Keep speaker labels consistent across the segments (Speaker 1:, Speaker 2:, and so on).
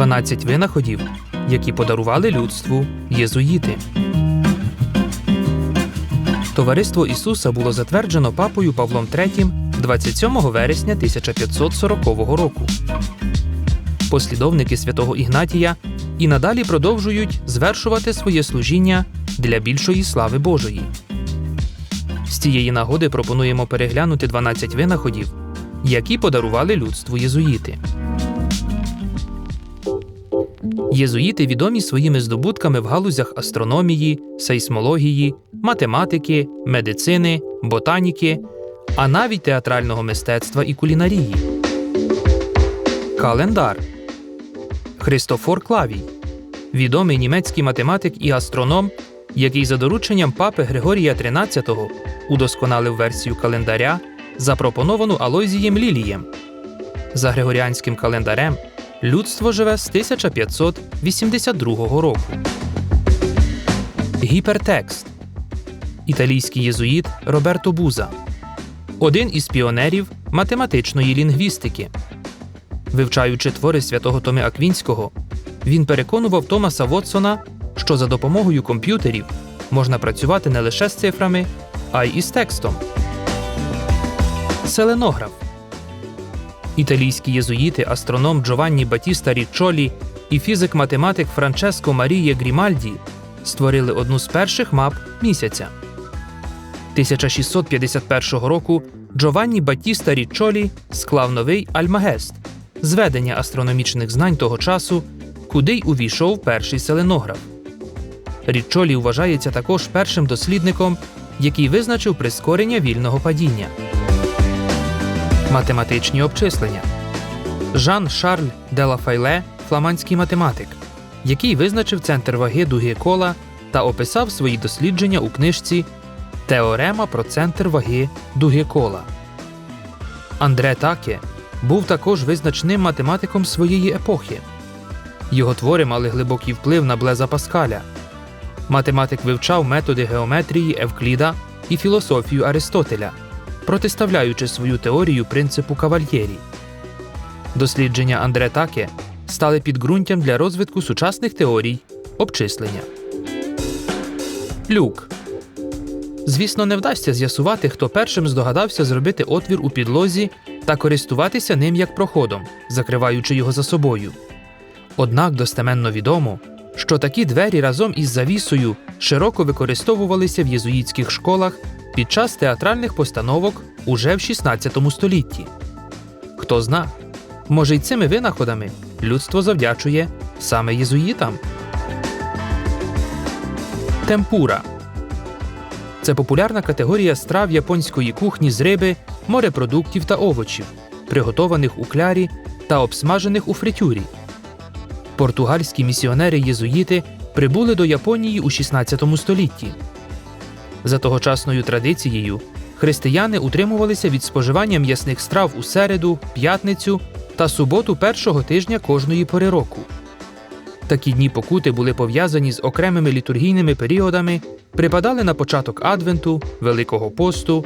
Speaker 1: 12 винаходів, які подарували людству єзуїти. Товариство Ісуса було затверджено папою Павлом III 27 вересня 1540 року. Послідовники святого Ігнатія і надалі продовжують звершувати своє служіння для більшої слави Божої. З цієї нагоди пропонуємо переглянути 12 винаходів, які подарували людству єзуїти. Єзуїти відомі своїми здобутками в галузях астрономії, сейсмології, математики, медицини, ботаніки, а навіть театрального мистецтва і кулінарії. Календар Христофор Клавій відомий німецький математик і астроном, який за дорученням папи Григорія XIII удосконалив версію календаря, запропоновану Алойзієм Лілієм. За григоріанським календарем людство живе з 1582 року. Гіпертекст італійський єзуїт Роберто Буза, один із піонерів математичної лінгвістики. Вивчаючи твори святого Томи Аквінського, він переконував Томаса Вотсона, що за допомогою комп'ютерів можна працювати не лише з цифрами, а й із текстом. Селенограф Італійські єзуїти, астроном Джованні Батіста Річчолі і фізик-математик Франческо Маріє Грімальді створили одну з перших мап місяця. 1651 року Джованні Батіста Річчолі склав новий Альмагест зведення астрономічних знань того часу, куди й увійшов перший селенограф. Річчолі вважається також першим дослідником, який визначив прискорення вільного падіння. Математичні обчислення Жан Шарль де Лафайле фламандський математик, який визначив центр ваги дуги кола та описав свої дослідження у книжці Теорема про центр ваги дуги кола. Андре Таке був також визначним математиком своєї епохи. Його твори мали глибокий вплив на Блеза Паскаля. Математик вивчав методи геометрії Евкліда і філософію Аристотеля, протиставляючи свою теорію принципу кавальєрі. Дослідження Андре Таке стали підґрунтям для розвитку сучасних теорій обчислення. Люк Звісно, не вдасться з'ясувати, хто першим здогадався зробити отвір у підлозі та користуватися ним як проходом, закриваючи його за собою. Однак достеменно відомо, що такі двері разом із завісою широко використовувалися в єзуїтських школах під час театральних постановок уже в 16 столітті. Хто зна, може й цими винаходами людство завдячує саме єзуїтам. Темпура це популярна категорія страв японської кухні з риби, морепродуктів та овочів, приготованих у клярі та обсмажених у фритюрі. Португальські місіонери-єзуїти прибули до Японії у 16 столітті. За тогочасною традицією християни утримувалися від споживання м'ясних страв у середу, п'ятницю та суботу першого тижня кожної пори року. Такі дні покути були пов'язані з окремими літургійними періодами, припадали на початок Адвенту, Великого посту,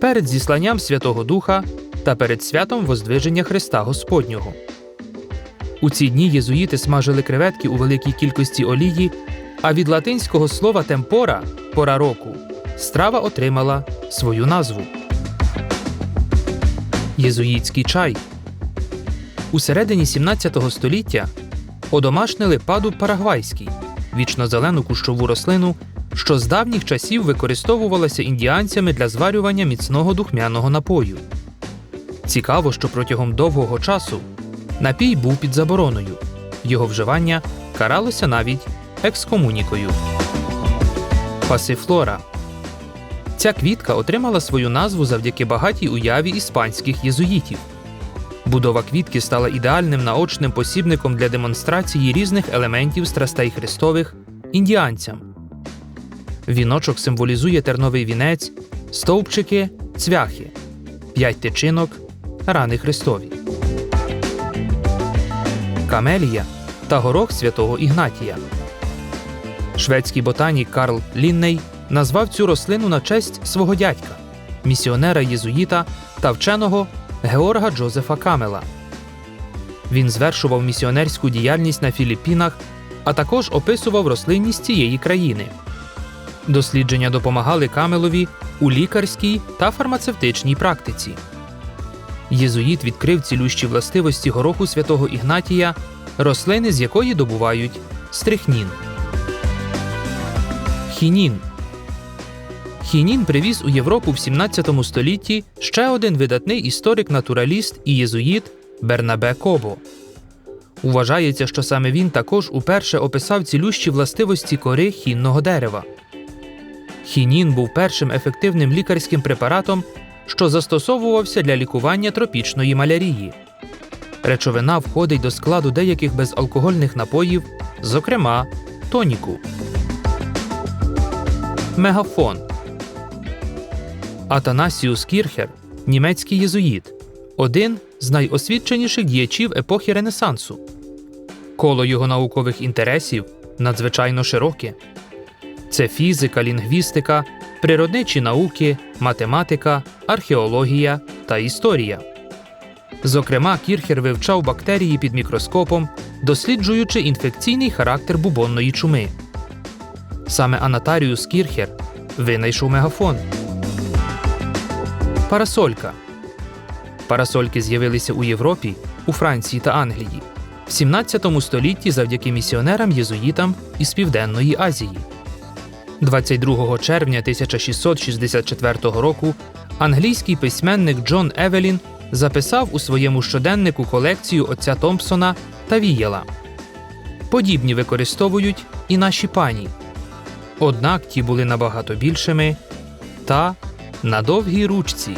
Speaker 1: перед зісланням Святого Духа та перед святом Воздвиження Христа Господнього. У ці дні єзуїти смажили креветки у великій кількості олії, а від латинського слова темпора пора року страва отримала свою назву. Єзуїтський чай. У середині 17 століття одомашнили паду парагвайський, вічно зелену кущову рослину, що з давніх часів використовувалася індіанцями для зварювання міцного духмяного напою. Цікаво, що протягом довгого часу напій був під забороною, його вживання каралося навіть екскомунікою. Пасифлора Ця квітка отримала свою назву завдяки багатій уяві іспанських єзуїтів. Будова квітки стала ідеальним наочним посібником для демонстрації різних елементів страстей Христових індіанцям. Віночок символізує терновий вінець, стовпчики цвяхи, п'ять тичинок, рани Христові, камелія та горох святого Ігнатія. Шведський ботанік Карл Лінней назвав цю рослину на честь свого дядька, місіонера єзуїта та вченого Георга Джозефа Камела. Він звершував місіонерську діяльність на Філіппінах, а також описував рослинність цієї країни. Дослідження допомагали Камелові у лікарській та фармацевтичній практиці. Єзуїт відкрив цілющі властивості гороху святого Ігнатія, рослини з якої добувають стрихнін. Хінін Хінін привіз у Європу в 17 столітті ще один видатний історик-натураліст і єзуїт Бернабе Кобо. Вважається, що саме він також уперше описав цілющі властивості кори хінного дерева. Хінін був першим ефективним лікарським препаратом, що застосовувався для лікування тропічної малярії. Речовина входить до складу деяких безалкогольних напоїв, зокрема тоніку. Мегафон Атанасіус Кірхер німецький єзуїт, один з найосвідченіших діячів епохи Ренесансу. Коло його наукових інтересів надзвичайно широке. Це фізика, лінгвістика, природничі науки, математика, археологія та історія. Зокрема, Кірхер вивчав бактерії під мікроскопом, досліджуючи інфекційний характер бубонної чуми. Саме Анатаріус Кірхер винайшов мегафон. Парасолька. Парасольки з'явилися у Європі, у Франції та Англії в 17 столітті завдяки місіонерам-єзуїтам із Південної Азії. 22 червня 1664 року англійський письменник Джон Евелін записав у своєму щоденнику колекцію отця Томпсона та Вієла. Подібні використовують і наші пані. Однак ті були набагато більшими та на довгій ручці.